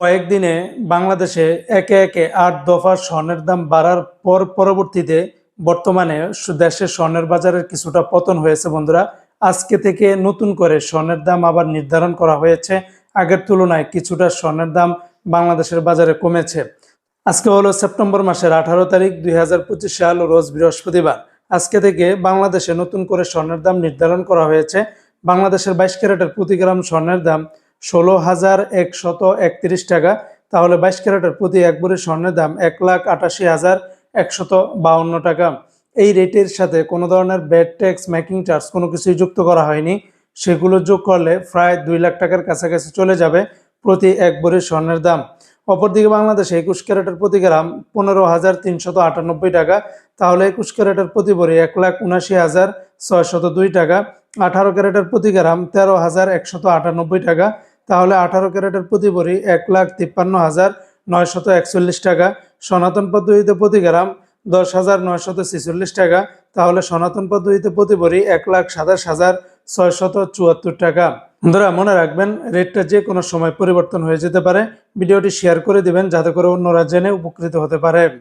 কয়েকদিনে বাংলাদেশে একে একে আট দফা স্বর্ণের দাম বাড়ার পর পরবর্তীতে বর্তমানে দেশের স্বর্ণের বাজারের কিছুটা পতন হয়েছে, বন্ধুরা। আজকে থেকে নতুন করে স্বর্ণের দাম আবার নির্ধারণ করা হয়েছে। আগের তুলনায় কিছুটা স্বর্ণের দাম বাংলাদেশের বাজারে কমেছে। আজকে হলো সেপ্টেম্বর মাসের আঠারো তারিখ, দুই হাজার পঁচিশ সাল, রোজ বৃহস্পতিবার। আজকে থেকে বাংলাদেশে নতুন করে স্বর্ণের দাম নির্ধারণ করা হয়েছে। বাংলাদেশের বাইশ ক্যারেটের প্রতি গ্রাম স্বর্ণের দাম ষোলো হাজার একশত একত্রিশ টাকা। তাহলে বাইশ ক্যারেটের প্রতি এক ভরি স্বর্ণের দাম এক লাখ আটাশি হাজার একশত বাউন্ন টাকা। এই রেটের সাথে কোনো ধরনের ব্যাড ট্যাক্স, মেকিং চার্জ কোনো কিছুই যুক্ত করা হয়নি। সেগুলো যোগ করলে প্রায় দুই লাখ টাকার কাছাকাছি চলে যাবে প্রতি এক ভরি স্বর্ণের দাম। অপরদিকে বাংলাদেশে একুশ ক্যারেটের প্রতি গ্রাম পনেরো হাজার তিনশত আটানব্বই টাকা। তাহলে একুশ ক্যারেটের প্রতি ভরি এক লাখ উনাশি হাজার ছয়শত দুই টাকা। আঠারো ক্যারেটের প্রতি গ্রাম তেরো হাজার একশত আটানব্বই টাকা। তাহলে আঠারো ক্যারেটের প্রতি ভরি এক লাখ তিপ্পান্ন হাজার নয়শত একচল্লিশ টাকা। সনাতন পদ্ধতিতে প্রতি গ্রাম দশ হাজার নয়শত ছেচল্লিশ টাকা। তাহলে সনাতন পদ্ধতিতে প্রতি ভরি এক লাখ সাতাশ হাজার ছয়শত চুয়াত্তর টাকা। বন্ধুরা, মনে রাখবেন, রেটটা যে কোনো সময় পরিবর্তন হয়ে যেতে পারে। ভিডিওটি শেয়ার করে দিবেন, যাতে করে অন্যরা জেনে উপকৃত হতে পারে।